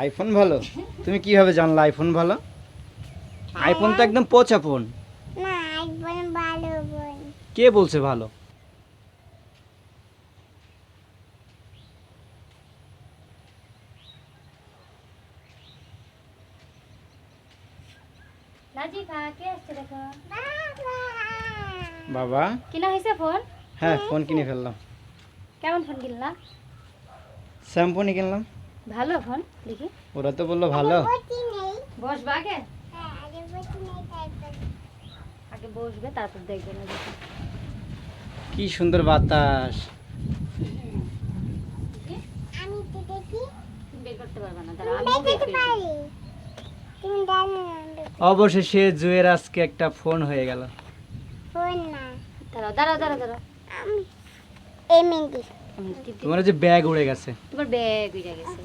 IPhone ভালো? তুমি কীভাবে জানলে আইফোন ভালো? আইফোন তো একদম পচা ফোন না আইফোন ভালো কে বলছে ভালো? বাবা বাবা। কিনা হয়েছে ফোন হ্যাঁ ফোন কিনে ফেললাম। কেমন ফোন কিনলাম শ্যাম্পু নিয়ে কিনলাম। ভালো ফোন দেখি। ওরা তো বলল ভালো। নেই। আগে? হ্যাঁ আগে বসবে তারপর দেখবে না কি সুন্দর বাতাস। আমি তো দেখি। বের করতে পারবে না দাঁড়াও আমি আমি দেখতে পারি। তুমি জানো অবশেষে জুয়ের আজকে একটা ফোন হয়ে গেল। ফোন না। দাঁড়াও দাঁড়াও দাঁড়াও দাঁড়াও। আমি এই তোমার যে ব্যাগ উড়ে গেছে। তোমার ব্যাগ উইরা গেছে।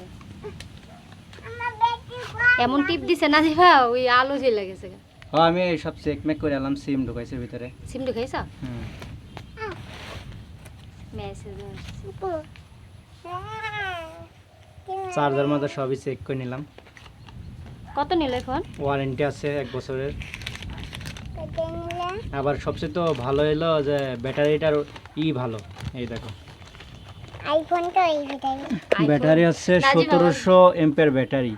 এমন টিপ দিছে নাজিফা ওই আলো জ্বলে গেছে। ও আমি সব চেক মেক করে এলাম সিম ঢুকাইছে ভিতরে। সিম ঢুকাইছ? হুম। মেসেজ আসছে। চার্জার মধ্যে সবই চেক করে নিলাম। কত নিল এই ফোন ওয়ারেন্টি আছে এক বছরের। আবার সবচেয়ে তো ভালো এলো যে ব্যাটারিটার ই ভালো। এই দেখো। আইফোন তো এই ব্যাটারি হচ্ছে। সতেরোশো এমপের ব্যাটারি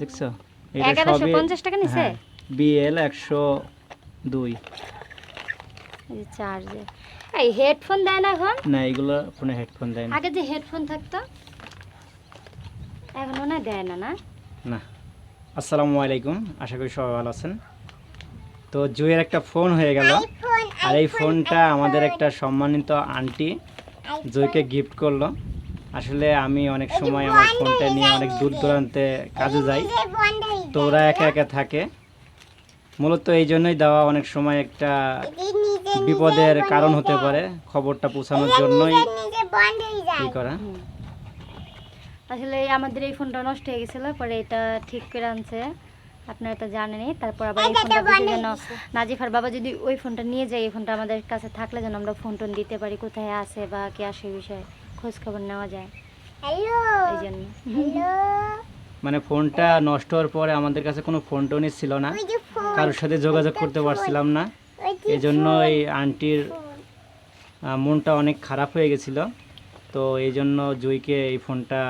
দেখছ? এটা এগারোশো সবই পঞ্চাশ টাকা নিছে? হ্যাঁ বিএল একশো দুই। এই চার্জার এই হেডফোন দেয় না এখন? না এগুলো ফোনে হেডফোন দেয় না। আগে যে হেডফোন থাকতো এখন হয় দেয় না না? না। আসসালামু আলাইকুম আশা করি সবাই ভালো আছেন। তো জুয়ের একটা ফোন হয়ে গেল। আর এই ফোনটা আমাদের একটা সম্মানিত আন্টি জয়কে গিফট করল। আসলে আমি অনেক সময় আমার ফোনটা নিয়ে অনেক দূর দূরান্তে কাজে যাই। তো ওরা একা একা থাকে। মূলত এই জন্যই দেওয়া অনেক সময় একটা বিপদের কারণ হতে পারে খবরটা পৌঁছানোর জন্যই ই করা? আসলে আমাদের এই ফোনটা নষ্ট হয়ে গেছিল পরে এটা ঠিক করে আনছে। আপনারা তো জানেনই তারপর আবার এই ফোনটা যেন। নাজিফার বাবা যদি ওই ফোনটা নিয়ে যায় এই ফোনটা আমাদের কাছে থাকলে যেন আমরা ফোন টোন দিতে পারি কোথায় আছে বা কে আসে বিষয়ে খোঁজ খবর নেওয়া যায়। হ্যালো এই জন্য। হ্যালো। মানে ফোনটা নষ্ট হওয়ার পরে আমাদের কাছে কোনো ফোন টোনই ছিল না। কারোর সাথে যোগাযোগ করতে পারছিলাম না। এই জন্য এই আন্টির মনটা অনেক খারাপ হয়ে গেছিল। তো এই জন্য জুইকে এই ফোনটা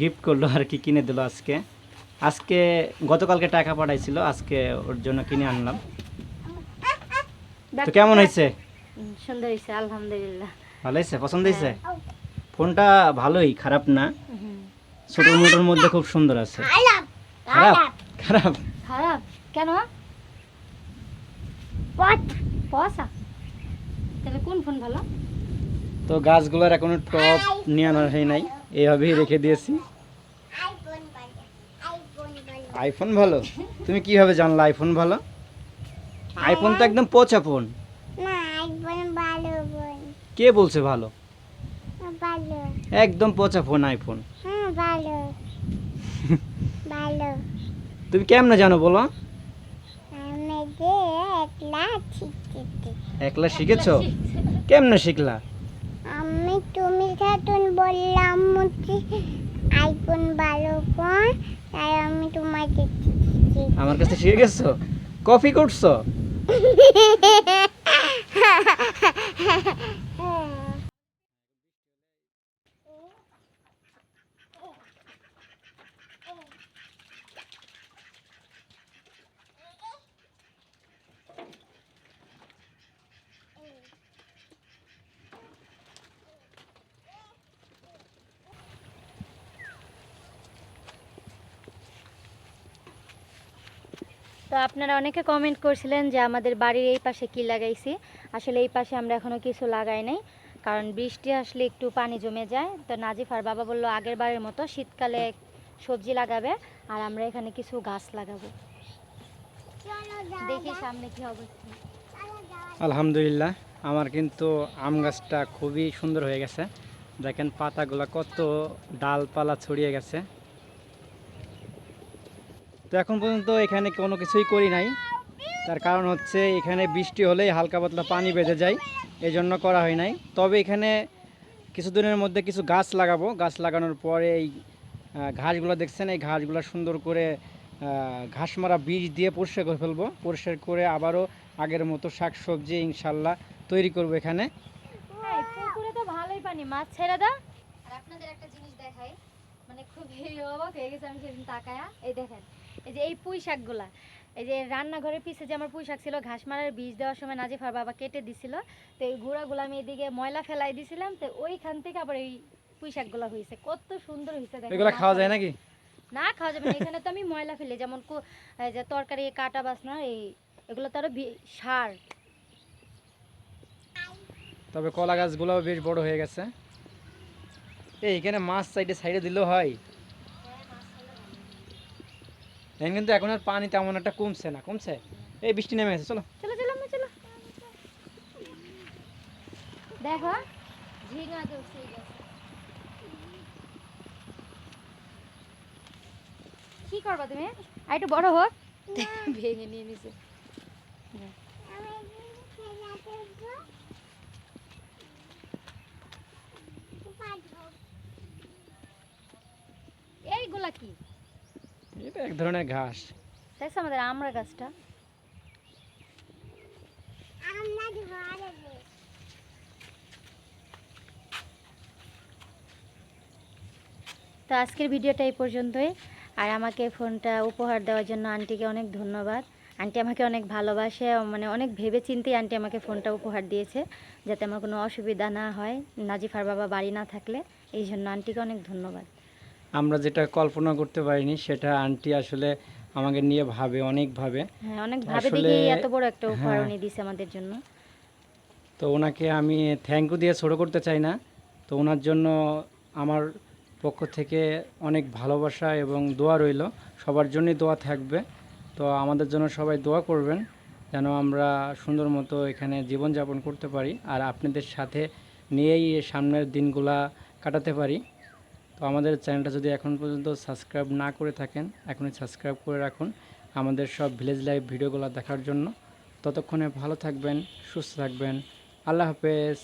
গিফট করল আর কি কিনে দিল আজকে। আজকে গতকালকে টাকা পাঠাইছিল আজকে ওর জন্য কিনে আনলাম। তো কেমন হয়েছে? সুন্দর হয়েছে আলহামদুলিল্লাহ। ভালো হয়েছে? পছন্দ হয়েছে? ফোনটা ভালোই খারাপ না। ছোট মোটোর মধ্যে খুব সুন্দর আছে। খারাপ? খারাপ? খারাপ? কেন? পয়সা তাহলে কোন ফোন ভালো? তো গাছগুলোর এখনও টপ নিয়ে আনার হয় নাই। এইভাবেই রেখে দিয়েছি। আইফোন ভালো? তুমি কীভাবে জানলে আইফোন ভালো? আইফোন তো একদম পচা ফোন না আইফোন ভালো কে বলছে ভালো? ভালো। একদম পচা ফোন আইফোন হ্যাঁ ভালো। ভালো। তুমি কেমনে জানো বলো? আমি যে একলা শিখতে একলা শিখেছো? কেমনে শিখলা? আমি তুমি খাতুন বললাম আইফোন ভালো ফোন তাই আমি শিখেছি আমার কাছে শিখে গেছো? কফি করছ? তো আপনারা অনেকে কমেন্ট করছিলেন যে আমাদের বাড়ির এই পাশে কি লাগাইছি। আসলে এই পাশে আমরা এখনও কিছু লাগাই নাই, কারণ বৃষ্টি আসলে একটু পানি জমে যায়। তো নাজিফার বাবা বলল, আগের বারের মতো শীতকালে সবজি লাগাবে আর আমরা এখানে কিছু গাছ লাগাবো। দেখি সামনে কি অবস্থা। আলহামদুলিল্লাহ, আমার কিন্তু আম গাছটা খুবই সুন্দর হয়ে গেছে। দেখেন পাতাগুলো কত ডালপালা ছড়িয়ে গেছে। তো এখন পর্যন্ত এখানে কোনো কিছুই করি নাই। তার কারণ হচ্ছে এখানে বৃষ্টি হলেই হালকা পাতলা পানি বেঁধে যায় এই জন্য করা হয় নাই। তবে এখানে কিছুদিনের মধ্যে কিছু গাছ লাগাবো। গাছ লাগানোর পরে এই ঘাসগুলো দেখছেন? এই ঘাসগুলো সুন্দর করে ঘাস মারা বীজ দিয়ে পরিষ্কার করে ফেলব। পরিষ্কার করে আবারও আগের মতো শাক সবজি ইনশাল্লাহ তৈরি করব এখানে। পুকুরে তো ভালোই পানি। মাছ ছেড়ে দাও। আর আপনাদের একটা জিনিস দেখাই। মানে খুবই অবাক হয়ে গেছে আমি সেদিন তাকায়া। এই দেখেন এই যে এই পুঁই শাকগুলা এই যে রান্নাঘরের পিছে যে আমার পুঁই শাক ছিল ঘাস মারার বীজ দেওয়ার সময় নাজিফার বাবা কেটে দিছিল তো এই গুঁড়াগুলো আমি এদিকে ময়লা ফেলাই দিছিলাম তো ওইখান থেকে আবার এই পুঁই শাকগুলা হয়েছে। কত সুন্দর হয়েছে এগুলো খাওয়া যায় নাকি? না খাওয়া যাবে না এখানে তো আমি ময়লা ফেলি যেমন যে তরকারি কাটা বাসনা এই এগুলো তো আরও সার। তবে কলা গাছগুলোও বেশ বড় হয়ে গেছে। এই এখানে মাছ সাইডে সাইডে দিলেও হয়। এখানে কিন্তু এখন আর পানি তেমন একটা কমছে না কমছে? এই বৃষ্টি নেমে গেছে চলো। চলো চলো চলো। দেখো ঝিঙা তো উঠে গেছে। কি করবা তুমি? আর একটু বড় হোক। ভেঙে নিয়ে নিছে। এইগুলা কি? এটা এক ধরনের ঘাস। দেখছ আমাদের আমড়া গাছটা? তো আজকের ভিডিওটা এই পর্যন্তই। আর আমাকে ফোনটা উপহার দেওয়ার জন্য আন্টিকে অনেক ধন্যবাদ। আন্টি আমাকে অনেক ভালোবাসে মানে অনেক ভেবে চিন্তেই আন্টি আমাকে ফোনটা উপহার দিয়েছে যাতে আমার কোনো অসুবিধা না হয় নাজিফার বাবা বাড়ি না থাকলে। এই জন্য আন্টিকে অনেক ধন্যবাদ। আমরা যেটা কল্পনা করতে পারিনি সেটা আন্টি আসলে আমাকে নিয়ে ভাবে অনেক ভাবে। হ্যাঁ অনেক ভাবে এত বড় একটা উপহার হ্যাঁ। উনি দিছে আমাদের জন্য। তো ওনাকে আমি থ্যাংক ইউ দিয়ে ছোটো করতে চাই না। তো ওনার জন্য আমার পক্ষ থেকে অনেক ভালোবাসা এবং দোয়া রইল। সবার জন্যই দোয়া থাকবে। তো আমাদের জন্য সবাই দোয়া করবেন যেন আমরা সুন্দর মতো এখানে জীবনযাপন করতে পারি আর আপনাদের সাথে নিয়েই সামনের দিনগুলা কাটাতে পারি। তো আমাদের চ্যানেলটা যদি এখন পর্যন্ত সাবস্ক্রাইব না করে থাকেন, এখনই সাবস্ক্রাইব করে রাখুন আমাদের সব ভিলেজ লাইভ ভিডিওগুলো দেখার জন্য। ততক্ষণে ভালো থাকবেন, সুস্থ থাকবেন। আল্লাহ হাফেজ।